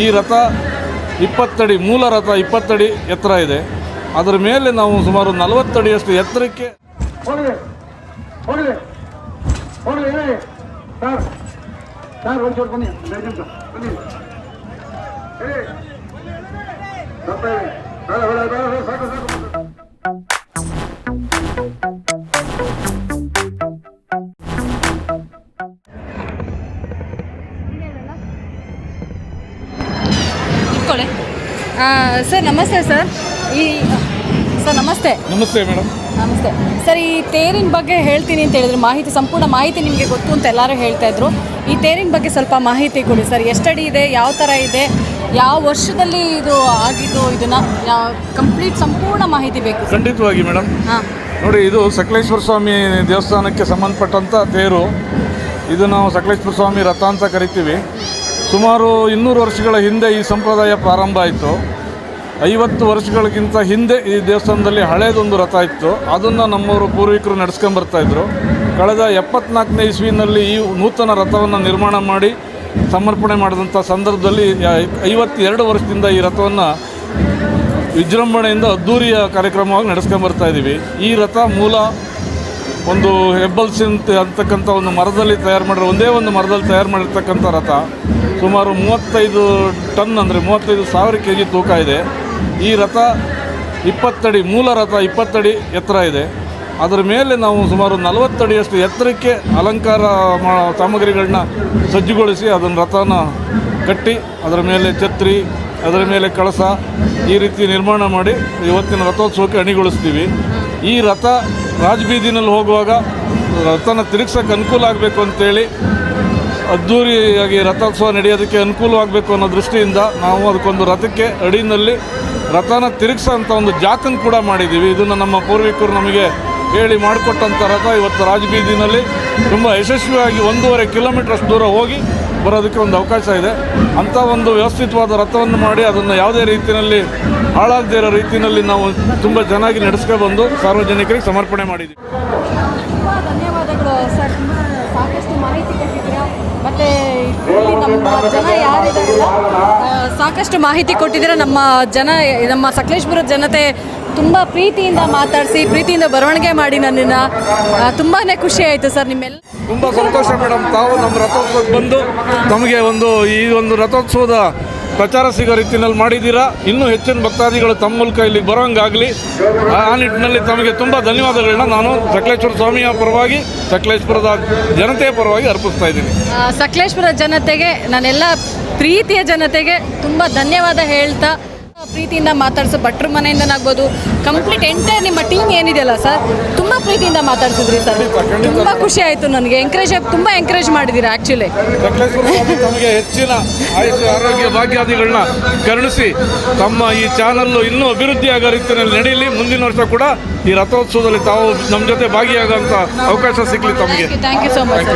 ಈ ರಥ ಇಪ್ಪತ್ತಡಿ, ಮೂಲ ರಥ ಇಪ್ಪತ್ತಡಿ ಎತ್ತರ ಇದೆ. ಅದರ ಮೇಲೆ ನಾವು ಸುಮಾರು ನಲವತ್ತಡಿಯಷ್ಟು ಎತ್ತರಕ್ಕೆ ಬನ್ನಿ ಸರ್ ನಮಸ್ತೆ ಸರ್. ಈ ಸರ್ ನಮಸ್ತೆ. ನಮಸ್ತೆ ಮೇಡಮ್. ನಮಸ್ತೆ. ಸರ್ ಈ ತೇರಿನ ಬಗ್ಗೆ ಹೇಳ್ತೀನಿ ಅಂತ ಹೇಳಿದ್ರು ಮಾಹಿತಿ ಸಂಪೂರ್ಣ ಮಾಹಿತಿ ನಿಮಗೆ ಗೊತ್ತು ಅಂತ ಎಲ್ಲರೂ ಹೇಳ್ತಾ ಇದ್ರು. ಈ ತೇರಿನ ಬಗ್ಗೆ ಸ್ವಲ್ಪ ಮಾಹಿತಿ ಕೊಡಿ ಸರ್. ಎಷ್ಟಡಿ ಇದೆ ಯಾವ ಥರ ಇದೆ ಯಾವ ವರ್ಷದಲ್ಲಿ ಇದು ಆಗಿದ್ದು ಇದನ್ನು ಯಾವ ಕಂಪ್ಲೀಟ್ ಸಂಪೂರ್ಣ ಮಾಹಿತಿ ಬೇಕು ಖಂಡಿತವಾಗಿ ಮೇಡಮ್. ಹಾಂ. ನೋಡಿ ಇದು ಸಕಲೇಶ್ವರ ಸ್ವಾಮಿ ದೇವಸ್ಥಾನಕ್ಕೆ ಸಂಬಂಧಪಟ್ಟಂಥ ತೇರು. ಇದು ನಾವು ಸಕಲೇಶ್ವರ ಸ್ವಾಮಿ ರಥ ಅಂತ ಕರಿತೀವಿ. ಸುಮಾರು ಇನ್ನೂರು ವರ್ಷಗಳ ಹಿಂದೆ ಈ ಸಂಪ್ರದಾಯ ಪ್ರಾರಂಭ ಆಯಿತು. ಐವತ್ತು ವರ್ಷಗಳಿಗಿಂತ ಹಿಂದೆ ಈ ದೇವಸ್ಥಾನದಲ್ಲಿ ಹಳೇದೊಂದು ರಥ ಇತ್ತು. ಅದನ್ನು ನಮ್ಮವರು ಪೂರ್ವಿಕರು ನಡೆಸ್ಕೊಂಬರ್ತಾಯಿದ್ರು ಕಳೆದ ಎಪ್ಪತ್ನಾಲ್ಕನೇ ಇಸ್ವಿನಲ್ಲಿ ಈ ನೂತನ ರಥವನ್ನು ನಿರ್ಮಾಣ ಮಾಡಿ ಸಮರ್ಪಣೆ ಮಾಡಿದಂಥ ಸಂದರ್ಭದಲ್ಲಿ ಐವತ್ತೆರಡು ವರ್ಷದಿಂದ ಈ ರಥವನ್ನು ವಿಜೃಂಭಣೆಯಿಂದ ಅದ್ದೂರಿಯ ಕಾರ್ಯಕ್ರಮವಾಗಿ ನಡೆಸ್ಕೊಂಬರ್ತಾ ಇದ್ದೀವಿ ಈ ರಥ ಮೂಲ ಒಂದು ಹೆಬ್ಬಲ್ಸ್ ಅಂತ ಅಂತಕ್ಕಂಥ ಒಂದು ಮರದಲ್ಲಿ ತಯಾರು ಮಾಡಿರೋ ಒಂದೇ ಒಂದು ಮರದಲ್ಲಿ ತಯಾರು ಮಾಡಿರ್ತಕ್ಕಂಥ ರಥ ಸುಮಾರು ಮೂವತ್ತೈದು ಟನ್ ಅಂದರೆ ಮೂವತ್ತೈದು ಸಾವಿರ ಕೆ ಜಿ ತೂಕ ಇದೆ. ಈ ರಥ ಇಪ್ಪತ್ತಡಿ, ಮೂಲ ರಥ ಇಪ್ಪತ್ತಡಿ ಎತ್ತರ ಇದೆ. ಅದರ ಮೇಲೆ ನಾವು ಸುಮಾರು ನಲವತ್ತಡಿಯಷ್ಟು ಎತ್ತರಕ್ಕೆ ಅಲಂಕಾರ ಮಾ, ಸಾಮಗ್ರಿಗಳನ್ನ ಸಜ್ಜುಗೊಳಿಸಿ ಅದನ್ನು ರಥನ ಕಟ್ಟಿ ಅದರ ಮೇಲೆ ಛತ್ರಿ, ಅದರ ಮೇಲೆ ಕಳಸ ಈ ರೀತಿ ನಿರ್ಮಾಣ ಮಾಡಿ ಇವತ್ತಿನ ರಥೋತ್ಸವಕ್ಕೆ ಅಣಿಗೊಳಿಸ್ತೀವಿ. ಈ ರಥ ರಾಜಬೀದಿನಲ್ಲಿ ಹೋಗುವಾಗ ರಥನ ತಿರುಗ್ಸೋಕ್ಕೆ ಅನುಕೂಲ ಆಗಬೇಕು ಅಂತೇಳಿ ಅದ್ಧೂರಿಯಾಗಿ ರಥೋತ್ಸವ ನಡೆಯೋದಕ್ಕೆ ಅನುಕೂಲವಾಗಬೇಕು ಅನ್ನೋ ದೃಷ್ಟಿಯಿಂದ ನಾವು ಅದಕ್ಕೊಂದು ರಥಕ್ಕೆ ಅಡಿನಲ್ಲಿ ರಥನ ತಿರುಗಿಸೋ ಅಂಥ ಒಂದು ಜಾಕನ್ ಕೂಡ ಮಾಡಿದ್ದೀವಿ. ಇದನ್ನು ನಮ್ಮ ಪೂರ್ವಿಕರು ನಮಗೆ ಹೇಳಿ ಮಾಡಿಕೊಟ್ಟಂಥ ರಥ ಇವತ್ತು ರಾಜಬೀದಿನಲ್ಲಿ ತುಂಬ ಯಶಸ್ವಿಯಾಗಿ ಒಂದೂವರೆ ಕಿಲೋಮೀಟ್ರಷ್ಟು ದೂರ ಹೋಗಿ ಬರೋದಕ್ಕೆ ಒಂದು ಅವಕಾಶ ಇದೆ. ಅಂಥ ಒಂದು ವ್ಯವಸ್ಥಿತವಾದ ರಥವನ್ನು ಮಾಡಿ ಅದನ್ನು ಯಾವುದೇ ರೀತಿಯಲ್ಲಿ ಹಾಳಾಗದೇ ಇರೋ ರೀತಿಯಲ್ಲಿ ನಾವು ತುಂಬ ಚೆನ್ನಾಗಿ ನಡೆಸ್ಕೊಬಂದು ಸಾರ್ವಜನಿಕರಿಗೆ ಸಮರ್ಪಣೆ ಮಾಡಿದ್ದೀವಿ. ಧನ್ಯವಾದಗಳು ಸರ್. ಸಾಕಷ್ಟು ಮಾಹಿತಿ ಕೊಟ್ಟಿದ್ದೀರಾ. ಮತ್ತು ನಮ್ಮ ಜನ ಆ, ಸಾಕಷ್ಟು ಮಾಹಿತಿ ಕೊಟ್ಟಿದ್ದೀರ. ನಮ್ಮ ಜನ ನಮ್ಮ ಸಕಲೇಶ್ಪುರ ಜನತೆ ತುಂಬ ಪ್ರೀತಿಯಿಂದ ಮಾತಾಡಿಸಿ ಪ್ರೀತಿಯಿಂದ ಬರವಣಿಗೆ ಮಾಡಿ ನನ್ನನ್ನು. ತುಂಬಾ ಖುಷಿ ಆಯಿತು ಸರ್ ನಿಮ್ಮೆಲ್ಲ. ತುಂಬ ಸಂತೋಷ ಮೇಡಮ್. ತಾವು ನಮ್ಮ ರಥೋತ್ಸವಕ್ಕೆ ಬಂದು ನಮಗೆ ಒಂದು ಈ ಒಂದು ರಥೋತ್ಸವದ ಪ್ರಚಾರ ಸಿಗೋ ರೀತಿಯಲ್ಲಿ ಮಾಡಿದ್ದೀರಾ? ಇನ್ನೂ ಹೆಚ್ಚಿನ ಭಕ್ತಾದಿಗಳು ತಮ್ಮ ಮೂಲಕ ಇಲ್ಲಿ ಬರೋಂಗಾಗಲಿ. ಆ ನಿಟ್ಟಿನಲ್ಲಿ ತಮಗೆ ತುಂಬ ಧನ್ಯವಾದಗಳನ್ನ ನಾನು ಸಕಲೇಶ್ವರ ಸ್ವಾಮಿಯ ಪರವಾಗಿ, ಸಕಲೇಶ್ವರದ ಜನತೆಯ ಪರವಾಗಿ ಅರ್ಪಿಸ್ತಾ ಇದ್ದೀನಿ. ಸಕಲೇಶ್ವರ ಜನತೆಗೆ, ನಾನೆಲ್ಲ ಪ್ರೀತಿಯ ಜನತೆಗೆ ತುಂಬ ಧನ್ಯವಾದ ಹೇಳ್ತಾ ಪ್ರೀತಿಯಿಂದ ಮಾತಾಡ್ಸೋ ಭಟ್ರ ಮನೆಯಿಂದನಾಗ್ಬೋದು ಕಂಪ್ಲೀಟ್ ಎಂಟೈರ್ ನಿಮ್ಮ ಟೀಮ್ ಏನಿದೆಯಲ್ಲ ಸರ್ ತುಂಬ ಪ್ರೀತಿಯಿಂದ ಮಾತಾಡ್ಸಿದ್ರಿ ಸರ್ ತುಂಬ ಖುಷಿ ಆಯಿತು ನನಗೆ. ಎಂಕರೇಜ್ ತುಂಬ ಎಂಕರೇಜ್ ಮಾಡಿದ್ದೀರಾ ಆ್ಯಕ್ಚುಲಿ ತಮಗೆ ಹೆಚ್ಚಿನ ಆಯುಷ್ ಆರೋಗ್ಯ ಭಾಗ್ಯಾದಿಗಳನ್ನ ಕರುಣಿಸಿ ತಮ್ಮ ಈ ಚಾನಲ್ಲು ಇನ್ನೂ ಅಭಿವೃದ್ಧಿ ಆಗೋ ರೀತಿಯಲ್ಲಿ ನಡೀಲಿ. ಮುಂದಿನ ವರ್ಷ ಕೂಡ ಈ ರಥೋತ್ಸವದಲ್ಲಿ ತಾವು ನಮ್ಮ ಜೊತೆ ಭಾಗಿಯಾಗುವಂತ ಅವಕಾಶ ಸಿಗ್ಲಿ ತಮಗೆ. Thank you so much